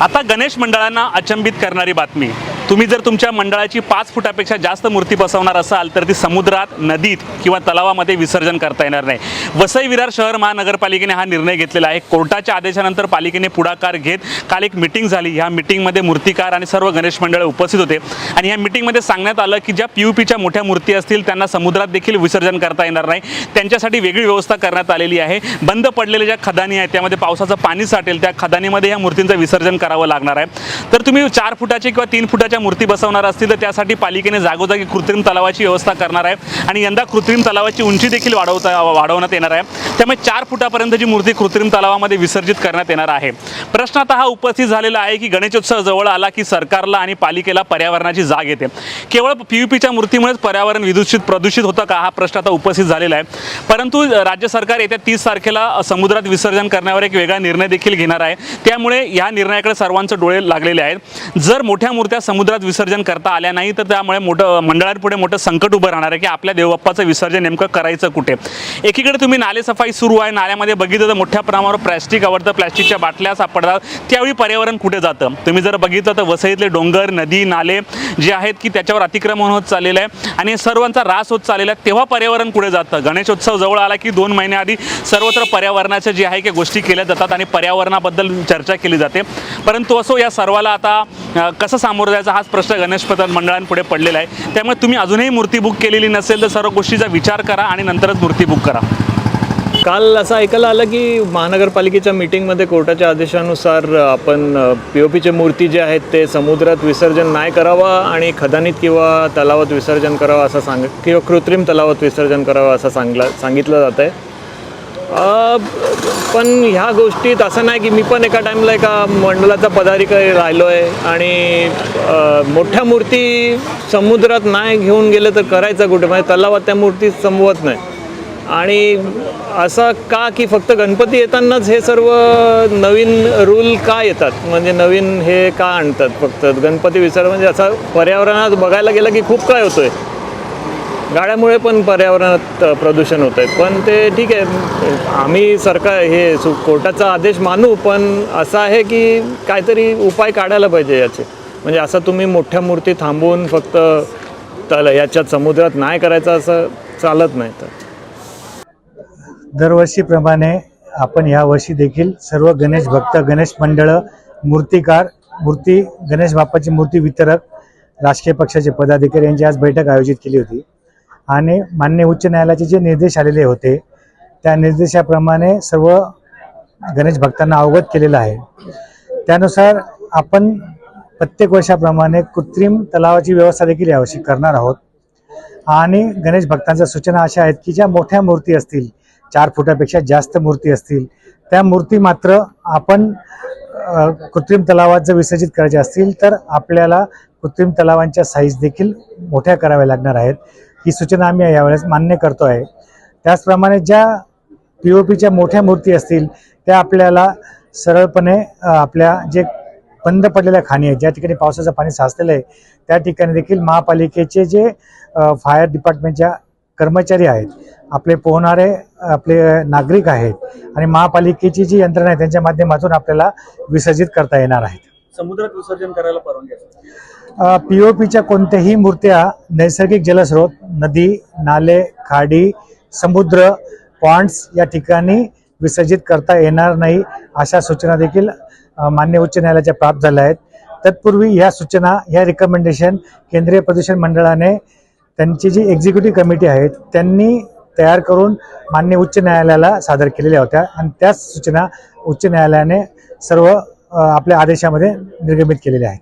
आता गणेश मंडळांना अचंबित करणारी बातमी. तुम्ही जर तुमच्या मंडळाची पाच फुटापेक्षा जास्त मूर्ती बसवणार असाल तर ती समुद्रात नदीत किंवा तलावामध्ये विसर्जन करता येणार नाही. वसई विरार शहर महानगरपालिकेने हा निर्णय घेतलेला आहे. कोर्टाच्या आदेशानंतर पालिकेने पुढाकार घेत काल एक मिटिंग झाली. ह्या मिटिंगमध्ये मूर्तिकार आणि सर्व गणेश मंडळ उपस्थित होते. आणि या मिटिंगमध्ये सांगण्यात आलं की ज्या पी यू पीच्या मोठ्या मूर्ती असतील त्यांना समुद्रात देखील विसर्जन करता येणार नाही. त्यांच्यासाठी वेगळी व्यवस्था करण्यात आलेली आहे. बंद पडलेल्या ज्या खदानी आहेत त्यामध्ये पावसाचं पाणी साठेल. त्या खदानीमध्ये ह्या मूर्तींचं विसर्जन करावं लागणार आहे. तर तुम्ही चार फुटाचे किंवा तीन फुटाचे फुटाच्या मूर्ती बसवणार असतील तर त्यासाठी पालिकेने जागोजागी कृत्रिम तलावाची व्यवस्था करणार आहे. आणि यंदा कृत्रिम तलावाची उंची देखील वाढवता वाढवण्यात येणार आहे. त्यामुळे चार फुटापर्यंतची मूर्ती कृत्रिम तलावामध्ये विसर्जित करण्यात येणार आहे. प्रश्न आता हा उपस्थित झालेला आहे की गणेशोत्सव जवळ आला की सरकारला आणि पालिकेला पर्यावरणाची जाग येते. केवळ पी यू पीच्या मूर्तीमुळेच पर्यावरण विदूषित प्रदूषित होतं का हा प्रश्न आता उपस्थित झालेला आहे. परंतु राज्य सरकार येत्या तीस तारखेला समुद्रात विसर्जन करण्यावर एक वेगळा निर्णय देखील घेणार आहे. त्यामुळे या निर्णयाकडे सर्वांचे डोळे लागलेले आहेत. जर मोठ्या मूर्त्या समुद्रात विसर्जन करता आल्या नाही तर त्यामुळे मोठं मंडळांपुढे मोठं संकट उभं राहणार आहे की आपल्या देवबाप्पाचं विसर्जन नेमकं करायचं कुठे? एकीकडे तुम्ही नालेसफाई सुरू आहे नाल्यामध्ये बघितलं तर मोठ्या प्रमाणावर प्लॅस्टिक आवडतं प्लॅस्टिकच्या बाटल्या सापडतात. त्यावेळी पर्यावरण कुठे जातं? तुम्ही जर बघितलं तर वसईतले डोंगर नदी नाले जे आहेत की त्याच्यावर अतिक्रमण होत चाललेलं आहे आणि सर्वांचा ऱ्हास होत चाललेला आहे तेव्हा पर्यावरण कुठे जातं? गणेशोत्सव जवळ आला की दोन महिन्याआधी सर्वत्र पर्यावरणाच्या जे आहे की गोष्टी केल्या जातात आणि पर्यावरणाबद्दल चर्चा केली जाते. परंतु असो या सर्वाला आता कसं सामोरं जायचं हाच प्रश्न गणेश मंडळांपुढे पडलेला आहे. त्यामुळे तुम्ही अजूनही मूर्ती बुक केलेली नसेल तर सर्व गोष्टीचा विचार करा आणि नंतरच मूर्ती बुक करा. काल असं ऐकायला आलं की महानगरपालिकेच्या मीटिंगमध्ये कोर्टाच्या आदेशानुसार आपण पी ओ पीचे मूर्ती जे आहेत ते समुद्रात विसर्जन नाही करावं आणि खदानीत किंवा तलावात विसर्जन करावं असं सांग किंवा कृत्रिम तलावात विसर्जन करावं असं सांगला सांगितलं जात आहे पण ह्या गोष्टीत असं नाही की मी पण एका टाईमला एका मंडळाचा पदाधिकारी राहिलो आहे आणि मोठ्या मूर्ती समुद्रात नाही घेऊन गेले तर करायचं कुठे? म्हणजे तलावात त्या मूर्ती संपवत नाही. आणि असं का की फक्त गणपती येतानाच हे सर्व नवीन रूल का येतात? म्हणजे नवीन हे का आणतात फक्त? गणपती विसर्जन म्हणजे असं पर्यावरणात बघायला गेलं की खूप काय होतोय. गाड्यामुळे पण पर्यावरणात प्रदूषण होत आहे. पण ते ठीक आहे. आम्ही सरकार हे सु कोर्टाचा आदेश मानू पण असं आहे की काहीतरी उपाय काढायला पाहिजे याचे. म्हणजे असं तुम्ही मोठ्या मूर्ती थांबवून फक्त तल याच्यात समुद्रात नाही करायचं असं चालत नाही तर. दरवर्षीप्रमाणे आपण या वर्षी देखील सर्व गणेश भक्त गणेश मंडळ मूर्तिकार मूर्ती गणेश बाप्पाची मूर्ती वितरक राजकीय पक्षाचे पदाधिकारी यांची आज बैठक आयोजित केली होती. आणि मान्य उच्च न्यायालयाचे जे निर्देश आलेले होते त्या निर्देशाप्रमाणे सर्व गणेश भक्तांना अवगत केलेलं आहे. त्यानुसार आपण प्रत्येक वर्षाप्रमाणे कृत्रिम तलावाची व्यवस्था देखील यावर्षी करणार आहोत. आणि गणेश भक्तांच्या सूचना अशा आहेत की ज्या मोठ्या मूर्ती असतील चार फुटापेक्षा जास्त मूर्ती असतील त्या मूर्ती मात्र आपण कृत्रिम तलावात जर विसर्जित करायचे असतील तर आपल्याला कृत्रिम तलावांच्या साईज देखील मोठ्या कराव्या लागणार आहेत. ही सूचना आम्ही यावेळेस मान्य करतो आहे त्याचप्रमाणे ज्या पी ओ पीच्या मोठ्या मूर्ती असतील त्या आपल्याला सरळपणे आपल्या जे बंद पडलेल्या खाणी आहेत ज्या ठिकाणी पावसाचं पाणी साचलेलं आहे त्या ठिकाणी देखील महापालिकेचे जे फायर डिपार्टमेंटच्या कर्मचारी आहेत आपले पोहणारे आपले नागरिक आहेत आणि महापालिकेची जी यंत्रणा आहे त्यांच्या माध्यमातून आपल्याला विसर्जित करता येणार आहेत. समुद्रात विसर्जन करायला परवानगी पी ओ पीच्या कोणत्याही मूर्त्या नैसर्गिक जलस्रोत नदी नाले खाडी समुद्र पॉन्ड्स या ठिकाणी विसर्जित करता येणार नाही अशा सूचना देखील मान्य उच्च न्यायालयाच्या प्राप्त झाल्या आहेत. तत्पूर्वी ह्या सूचना ह्या रिकमेंडेशन केंद्रीय प्रदूषण मंडळाने त्यांची जी एक्झिक्युटिव्ह कमिटी आहे त्यांनी तयार करून मान्य उच्च न्यायालयाला सादर केलेल्या होत्या. आणि त्याच सूचना उच्च न्यायालयाने सर्व आपल्या आदेशामध्ये निर्गमित केलेले आहेत.